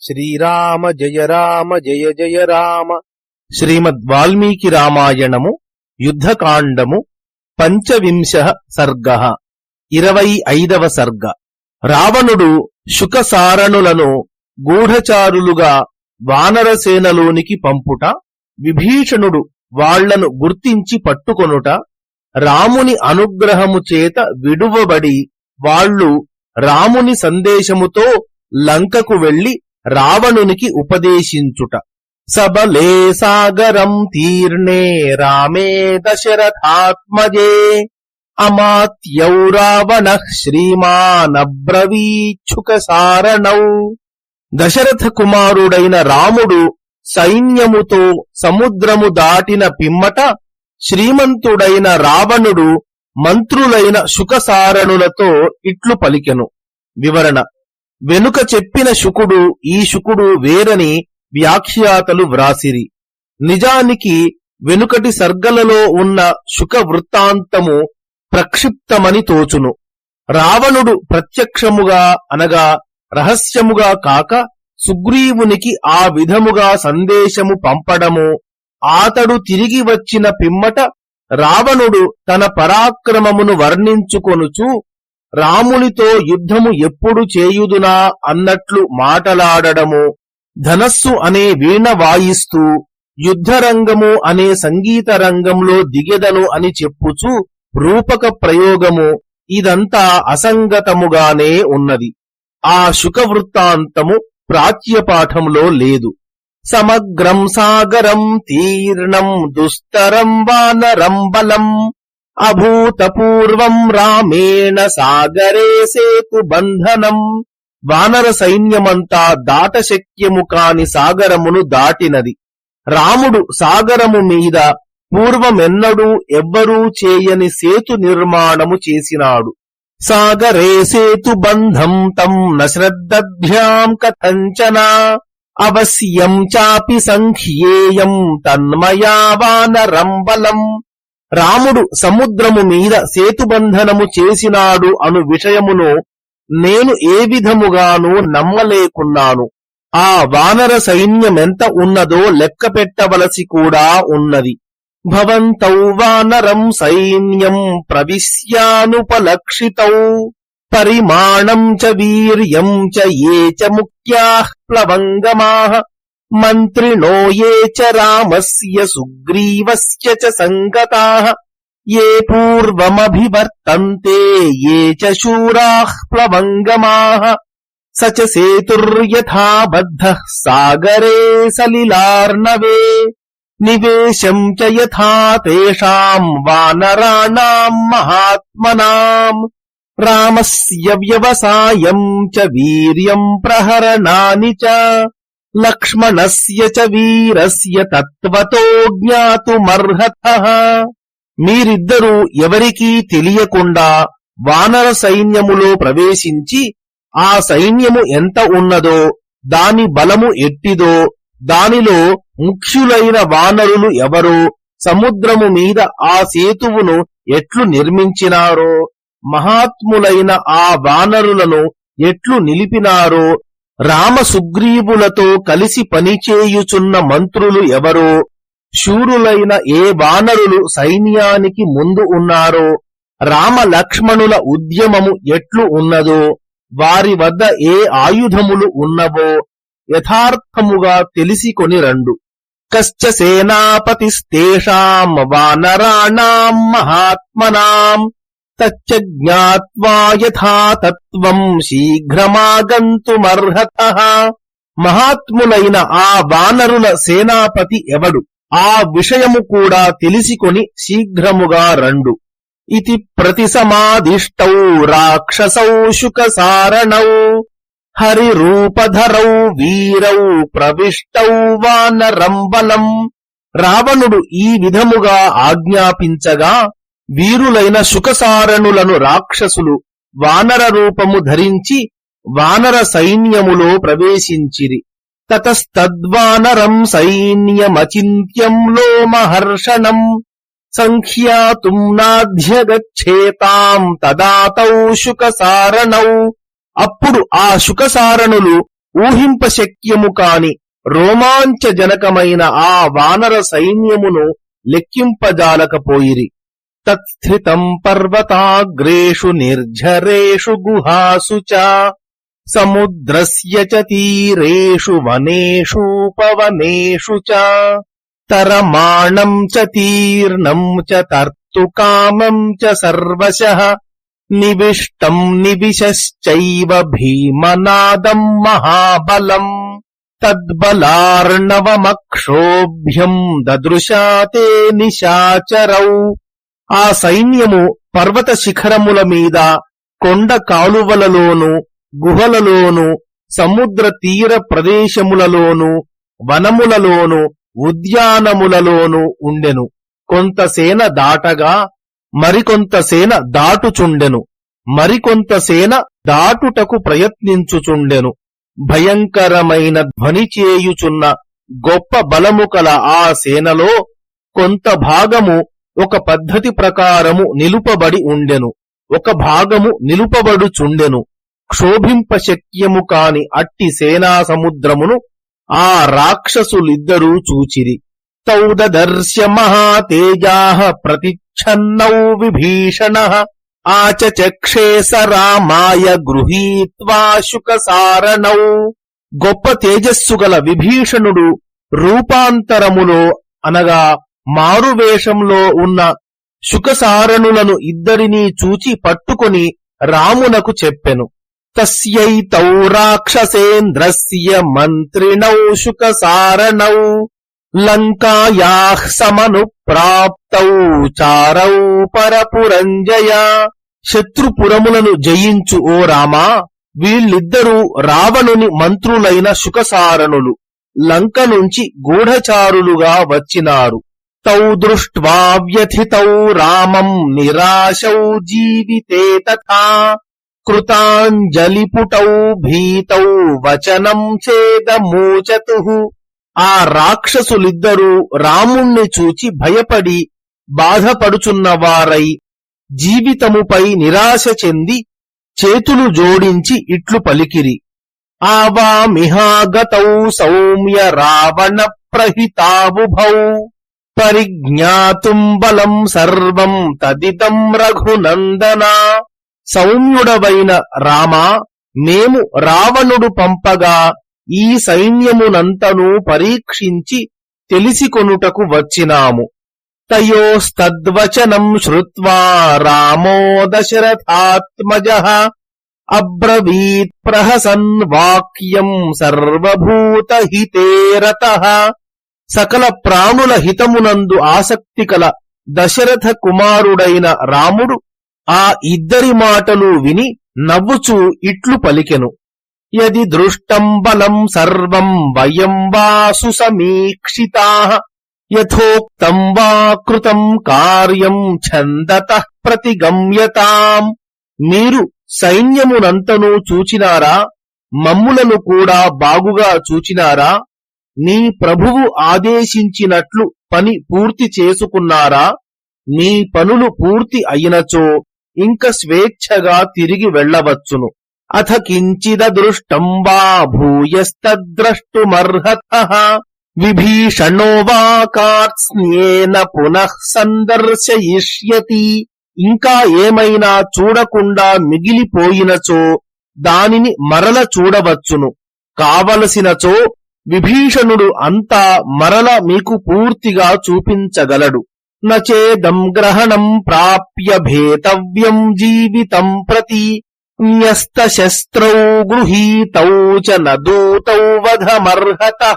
శ్రీరామ జయ రామ జయ జయ రామ. శ్రీమద్ వాల్మీకి రామాయణము యుద్ధకాండము పంచవింశ సర్గ. ఇరవై ఐదవ సర్గ. రావణుడు శుకసారణులను గూఢచారులుగా వానరసేనలోనికి పంపుట విభీషణుడు వాళ్ళను గుర్తించి పట్టుకొనుట రాముని అనుగ్రహము చేత విడువబడి వాళ్ళు రాముని సందేశముతో లంకకు వెళ్ళి రావణునికి ఉపదేశించుట. సబలే సాగరం తీర్ణే రామే దశరథాత్మజే. అమాత్యౌ రావణ శ్రీమానబ్రవీచ్ఛుక సారణౌ. దశరథ కుమారుడైన రాముడు సైన్యముతో సముద్రము దాటిన పిమ్మట శ్రీమంతుడైన రావణుడు మంత్రులైన శుకసారణులతో ఇట్లు పలికెను. వివరణ వెనుక చెప్పిన శుకుడు ఈ శుకుడు వేరని వ్యాఖ్యాతలు వ్రాసిరి. నిజానికి వెనుకటి సర్గలలో ఉన్న శుక వృత్తాంతము ప్రక్షిప్తమని తోచును. రావణుడు ప్రత్యక్షముగా అనగా రహస్యముగా కాక సుగ్రీవునికి ఆ విధముగా సందేశము పంపడము ఆతడు తిరిగి వచ్చిన పిమ్మట రావణుడు తన పరాక్రమమును వర్ణించుకొనుచు రామునితో యుద్ధము ఎప్పుడు చేయుదునా అన్నట్లు మాటలాడడము ధనస్సు అనే వీణ వాయిస్తూ యుద్ధరంగము అనే సంగీత రంగంలో దిగెదను అని చెప్పుచు రూపక ప్రయోగము ఇదంతా అసంగతముగానే ఉన్నది. ఆ శుకవృత్తాంతము ప్రాచ్యపాఠంలో లేదు. సమగ్రం సాగరం తీర్ణం దుస్తరం వానరం బలం అభూతపూర్వం రామేణ సాగరే సేతు బంధనం. వానర సైన్యమంతా దాటశక్యము కాని సాగరమును దాటినది. రాముడు సాగరము మీద పూర్వమెన్నడూ ఎవ్వరూ చేయని సేతు నిర్మాణము చేసినాడు. సాగరే సేతు బంధం తం నశ్రద్ధ్యాం కథంచన. అవశ్యం చాపి సంఖ్యేయం తన్మయా వానరం బలం. రాముడు సముద్రము మీద సేతుబంధనము చేసినాడు అను విషయమును నేను ఏ విధముగానూ నమ్మలేకున్నాను. ఆ వానర సైన్యమెంత ఉన్నదో లెక్క పెట్టవలసి కూడా ఉన్నది. భవంతౌ వానరం సైన్యం ప్రవిశ్యానుపలక్షితౌ. పరిమాణం చ వీర్యం చ ఏ చ ముఖ్యా ప్లవంగమాహ మంత్రిణో ఏ చ రామస్య సుగ్రీవస్య చ సంగతాః ఏ పూర్వమభివర్తంతే ఏ చ శూరాః ప్లవంగమాః స చ సేతుర్యథా బద్ధః సాగరే సలిలార్ణవే నివేశం చ యథా తేషాం వానరాణాం మహాత్మనాం రామస్య వ్యవసాయం చ వీర్యం ప్రహరణాని చ లక్ష్మణస్య చ వీరస్య తత్వతో జ్ఞాతుమర్హత. మీరిద్దరూ ఎవరికీ తెలియకుండా వానర సైన్యములో ప్రవేశించి ఆ సైన్యము ఎంత ఉన్నదో దాని బలము ఎట్టిదో దానిలో ముఖ్యులైన వానరులు ఎవరో సముద్రము మీద ఆ సేతువును ఎట్లు నిర్మించినారో మహాత్ములైన ఆ వానరులను ఎట్లు నిలిపినారో రామ సుగ్రీవులతో కలిసి పనిచేయుచున్న మంత్రులు ఎవరో శూరులైన ఏ వానరులు సైన్యానికి ముందు ఉన్నారో రామ లక్ష్మణుల ఉద్యమము ఎట్లు ఉన్నదో వారి వద్ద ఏ ఆయుధములు ఉన్నవో యథార్థముగా తెలిసికొని రండు. కశ్చ సేనాపతిస్తేషాం వానరాణాం మహాత్మనాం తచ్చ జ్ఞాత్వా యథా తత్వం శీఘ్రమాగంతుమర్హత మహాత్ములైన ఆ వానరుల సేనాపతి ఎవడు? ఆ విషయము కూడా తెలిసికొని శీఘ్రముగా రండు. ఇది ప్రతిసమాదిష్టౌ రాక్షసౌ శుకసారణౌ హరిరూపధరౌ వీరౌ ప్రవిష్టౌ వానరంబలం. రావణుడు ఈ విధముగా ఆజ్ఞాపించగా వీరులైన సుఖసారణులను రాక్షసులు వానర రూపము ధరించి వానర సైన్యములో ప్రవేశించిరి. తతస్తద్వానరం సైన్యమచింత్యం లోమహర్షణం సంఖ్యాతుం నాధ్యగచ్చేతాం తదాతౌ శుకసారణౌ. అప్పుడు ఆ శుకసారణులు ఊహింపశక్యము కాని రోమాంచజనకమైన ఆ వానర సైన్యమును లెక్కింపజాలకపోయిరి. తత్స్థితం పర్వతాగ్రేషు నిర్ఝరేషు గుహాసు చ సముద్రస్య చ తీరేషు వనేషూపవనేషు చ తరమాణం చ తీర్ణం చ తర్తుకామం చ సర్వశః నివిష్టం నివిశశ్చైవ భీమనాదం మహాబలం తద్బలార్ణవమక్షోభ్యం దదృశాతే నిశాచరౌ ఆ సైన్యము పర్వత శిఖరముల మీద కొండ కాలువలలోను గుహలలోను సముద్ర తీర ప్రదేశములలోను వనములలోను ఉద్యానములలోను ఉండెను. కొంత సేన దాటగా మరికొంత సేన దాటుచుండెను. మరికొంత సేన దాటుటకు ప్రయత్నించుచుండెను. భయంకరమైన ధ్వని చేయుచున్న గొప్ప బలము కల ఆ సేనలో కొంత భాగము ఒక పద్ధతి ప్రకారము నిలుపబడి ఉండెను. ఒక భాగము నిలుపబడుచుండెను. క్షోభింపశక్యము కాని అట్టి సేనా సముద్రమును ఆ రాక్షసులిద్దరూ చూచిరి. తౌదర్శ్య మహాతేజా ప్రతిచ్ఛన్నౌ విభీషణ ఆచచక్షే స రామాయ గృహీత్వా శుకసారణౌ. గొప్ప తేజస్సు గల విభీషణుడు రూపాంతరములో అనగా మారువేషంలో ఉన్న శుకసారణులను ఇద్దరినీ చూచి పట్టుకొని రామునకు చెప్పెను. తస్యైతౌ రాక్షసేంద్రస్య మంత్రిణౌ శుకసారణౌ లంకాయా సమను ప్రాప్తౌ చారౌ పరపురంజయ. శత్రుపురములను జయించు ఓ రామా వీళ్ళిద్దరూ రావణుని మంత్రులైన శుకసారణులు లంక నుంచి గూఢచారులుగా వచ్చినారు. తౌ దృష్ట్వా వ్యథితౌ రామం నిరాశౌ జీవితే తథా కృతాంజలిపుటౌ భీతౌ వచనం చేదమూచతు. ఆ రాక్షసులిద్దరూ రాముణ్ణి చూచి భయపడి బాధపడుచున్నవారై జీవితముపై నిరాశ చెంది చేతులు జోడించి ఇట్లు పలికిరి. ఆవామిహాగతౌ సౌమ్య రావణ ప్రహితావుభౌ పరిజ్ఞాతుం బలం సర్వం తదితం రఘునందనా. సౌమ్యుడవైన రామా మేము రావణుడు పంపగా ఈ సైన్యమునంతను పరీక్షించి తెలిసికొనుటకు వచ్చినాము. తయోస్తద్వచనం శ్రుత్వా రామో దశరథాత్మజ. అబ్రవీత్ ప్రహసన్ వాక్యం సర్వభూతహితేరత సకల ప్రాణుల హితమునందు ఆసక్తి కల దశరథ కుమారుడైన రాముడు ఆ ఇద్దరి మాటలు విని నవ్వుచూ ఇట్లు పలికెను. యది దృష్టం బలం సర్వం వయం వాసు సమీక్షితా యథోక్తం వా కృతం కార్యం ఛందత ప్రతిగమ్యతాం. మీరు సైన్యమునంతను చూచినారా? మమ్ములను కూడా బాగుగా చూచినారా? నీ ప్రభువు ఆదేశించినట్లు పని పూర్తి చేసుకున్నారా? నీ పనులు పూర్తి అయినచో ఇంక స్వేచ్ఛగా తిరిగి వెళ్ళవచ్చును. అథ కించిదృష్టం వా భూయస్తద్రష్టుమర్హత విభీషణో వా కార్త్స్న్యేన పునః సందర్శయిష్యతి. ఇంకా ఏమైనా చూడకుండా మిగిలిపోయినచో దానిని మరల చూడవచ్చును. కావలసినచో విభీషణుడు అంతా మరల మీకు పూర్తిగా చూపించగలడు. నచేదం గ్రహణం ప్రాప్య భేతవ్యం జీవితం ప్రతి న్యస్తశస్త్రౌ గృహీతౌ చ నదూతౌ వధమర్హత.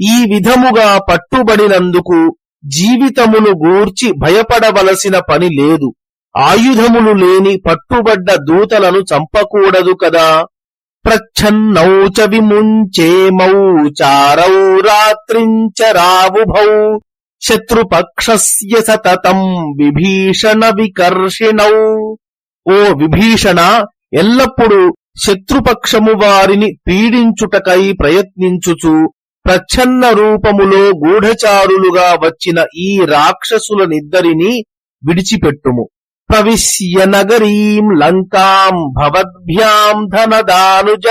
ఈ విధముగా పట్టుబడినందుకు జీవితమును గూర్చి భయపడవలసిన పని లేదు. ఆయుధములు లేని పట్టుబడ్డ దూతలను చంపకూడదు కదా? ప్రచ్ఛన్నౌ చ విముంచేమౌ చారౌ రాత్రించ రావుభౌ శత్రుపక్షస్య సతతం విభీషణ వికర్షిణౌ. ఓ విభీషణ ఎల్లప్పుడూ శత్రుపక్షము వారిని పీడించుటకై ప్రయత్నించుచు ప్రచ్ఛన్న రూపములో గూఢచారులుగా వచ్చిన ఈ రాక్షసులనిద్దరినీ విడిచిపెట్టుము. ప్రవిశ్య నగరీం లంకాం భవద్భ్యాం ధనదానుజ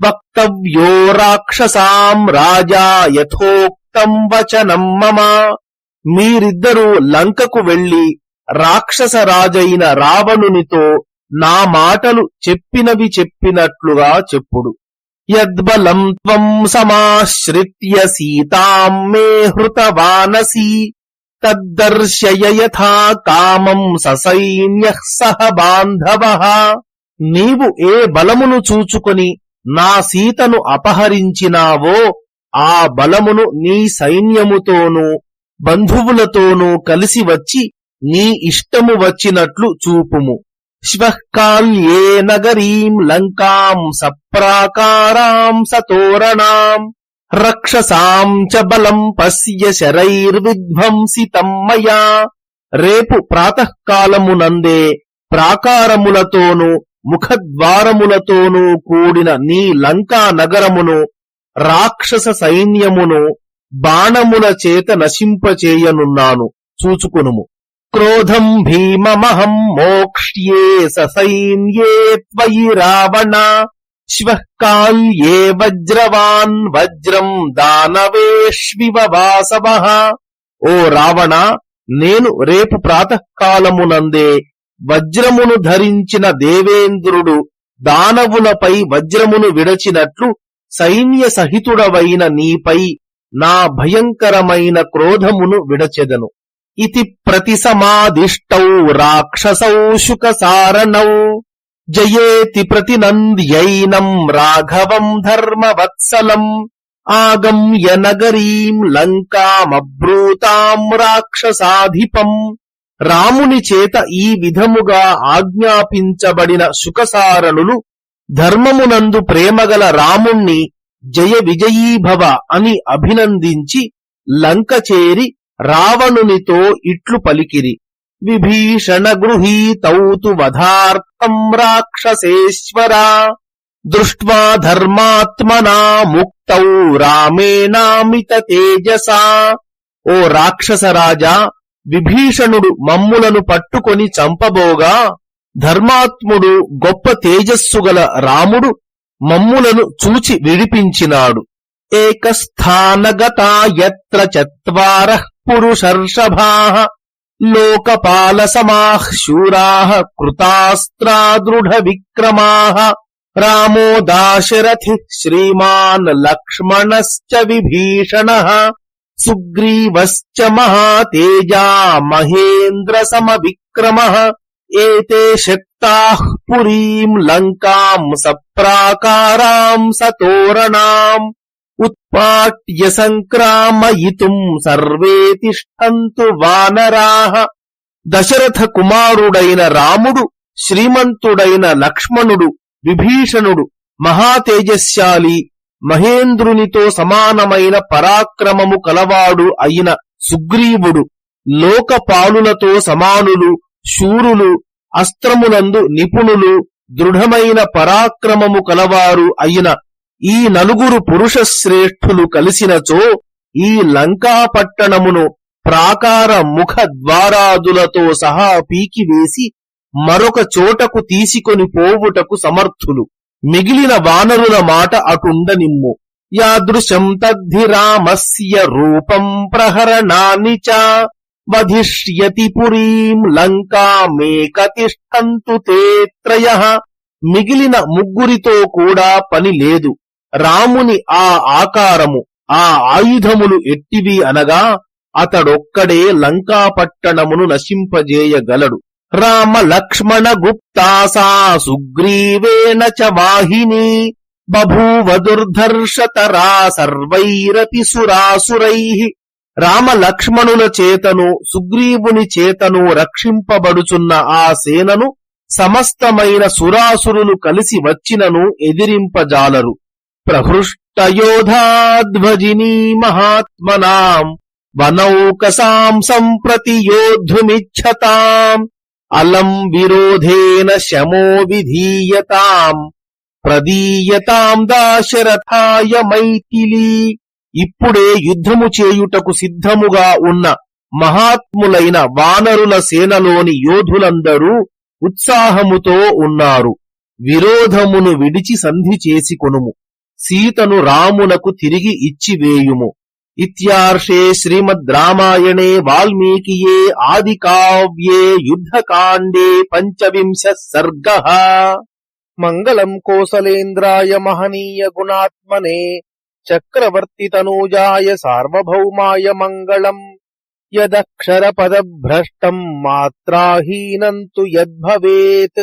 వక్తవ్యో రాక్షసాం రాజా యథోక్తం వచనం మమ. మీరిద్దరూ లంకకు వెళ్ళి రాక్షస రాజైన రావణునితో నా మాటలు చెప్పినవి చెప్పినట్లుగా చెప్పుడు. యద్బలం త్వం సమాశ్రిత్య సీతాం మే హృతవానసి తద్దర్శయ యథా కామం ససైన్య సహ బాంధవ నీవు ఏ బలమును చూచుకొని నా సీతను అపహరించినావో ఆ బలమును నీ సైన్యముతోనూ బంధువులతోనూ కలిసి వచ్చి నీ ఇష్టము వచ్చినట్లు చూపుము. శ్వకాల్యే నగరీం లంకాం సప్రాకారాం సతోరణాం। రక్షసాం చ బలం పశ్య శరైర్విధ్వంసితం మయా. రేపు ప్రాతకాలమునందే ప్రాకారములతోనూ ముఖద్వారములతోనూ కూడిన నీ లంకా నగరమును రాక్షస సైన్యమును బాణముల చేత నశింపచేయనున్నాను. చూచుకునుము. క్రోధం భీమమహం మోక్ష్యే సైన్యే త్వయి రావణ. శ్వకాల్యే వజ్రవాన్ వజ్రం దానవేష్వివ వాసవ. ఓ రావణ నేను రేపు ప్రాతకాలమునందే వజ్రమును ధరించిన దేవేంద్రుడు దానవులపై వజ్రమును విడచినట్లు సైన్య సహితుడవైన నీపై నా భయంకరమైన క్రోధమును విడచెదను. ఇతి ప్రతిసమాదిష్టౌ రాక్షసౌ శుకసారణౌ. జయేతి ప్రతినంద్యైనం రాఘవం ధర్మవత్సలం ఆగమ్య నగరీం లంకామబ్రూతాం రాక్షసాధిపం రాముని చేత ఈ విధముగా ఆజ్ఞాపించబడిన సుఖసారణులు ధర్మమునందు ప్రేమగల రాముణ్ణి జయ విజయీభవ అని అభినందించి లంక చేరి రావణునితో ఇట్లు పలికిరి విభీషణ గృహీతౌతు వధార్థం రాక్షసేశ్వరా దృష్ట్వా ధర్మాత్మనా ముక్తౌ రామేణామిత తేజసా ఓ రాక్షసరాజా విభీషణుడు మమ్ములను పట్టుకొని చంపబోగా ధర్మాత్ముడు గొప్ప తేజస్సుగల రాముడు మమ్ములను చూచి విడిపించినాడు. ఏకస్థానగతా ఎత్ర చత్వార పురుషర్షభా लोकपालसमाः शूराः कृतास्त्रादृढविक्रमाः रामो दाशरथिः श्रीमान् लक्ष्मणश्च विभीषणः सुग्रीवश्च महातेजा महेन्द्रसमविक्रमः एते शक्ताः पुरीम् लङ्काम् सप्राकाराम् सतोरणाम् ఉత్పాట్య సంక్రామయితుం సర్వే తిష్టంతు వానరాహ దశరథ కుమారుడైన రాముడు శ్రీమంతుడైన లక్ష్మణుడు విభీషణుడు మహాతేజశాలి మహేంద్రునితో సమానమైన పరాక్రమము కలవాడు అయిన సుగ్రీవుడు లోకపాలులతో సమానులు శూరులు అస్త్రములందు నిపుణులు దృఢమైన పరాక్రమము కలవారు అయిన ఈ నలుగురు పురుష శ్రేష్ఠులు కలిసినచో ఈ లంకా పట్టణమును ప్రాకార ముఖ ద్వారాదులతో సహా పీకివేసి మరొక చోటకు తీసుకొని పోవుటకు సమర్థులు. మిగిలిన వానరుల మాట అటుండనిమ్ము యాదృశం తద్ధి రామస్య రూపం ప్రహరణాని చ వధిష్యతి పురీం లంకామేకతిష్టంతు తే త్రయ. మిగిలిన ముగ్గురితో కూడా పని లేదు. రాముని ఆ ఆకారము ఆ ఆయుధములు ఎట్టివి అనగా అతడొక్కడే లంకాపట్టణమును నశింపజేయగలడు. రామ లక్ష్మణ గుప్తాసా సుగ్రీవేణ చ వాహిని బభూవ దుర్ధర్షతరా సర్వైరపి సురాసురై. రామ లక్ష్మణుల చేతను సుగ్రీవుని చేతను రక్షింపబడుచున్న ఆ సేనను సమస్తమైన సురాసురులు కలిసి వచ్చినను ఎదిరింపజాలరు. ప్రహృష్టయోధాధ్వజినీ మహాత్మనాం వనౌకసాం సంప్రతి యోద్ధుమిచ్చతాం అలం విరోధేన శమో విధీయతాం ప్రదీయతాం దాశరథాయ మైథిలి ఇప్పుడే యుద్ధము చేయుటకు సిద్ధముగా ఉన్న మహాత్ములైన వానరుల సేనలోని యోధులందరూ ఉత్సాహముతో ఉన్నారు. విరోధమును విడిచి సంధి చేసి కొనుము. సీతను రామునకు తిరిగి ఇచ్చివేయుము ఇత్యార్షే శ్రీమద్ రామాయణే వాల్మీకియే ఆది కావ్యే యుద్ధకాండే పంచవింశ సర్గ. మంగళం కోసలేంద్రాయ మహనీయ గుణాత్మనే చక్రవర్తి తనూజాయ సార్వభౌమాయ మంగళం. యదక్షర పదభ్రష్టం మాత్రాహీనంతు యద్భవేత్.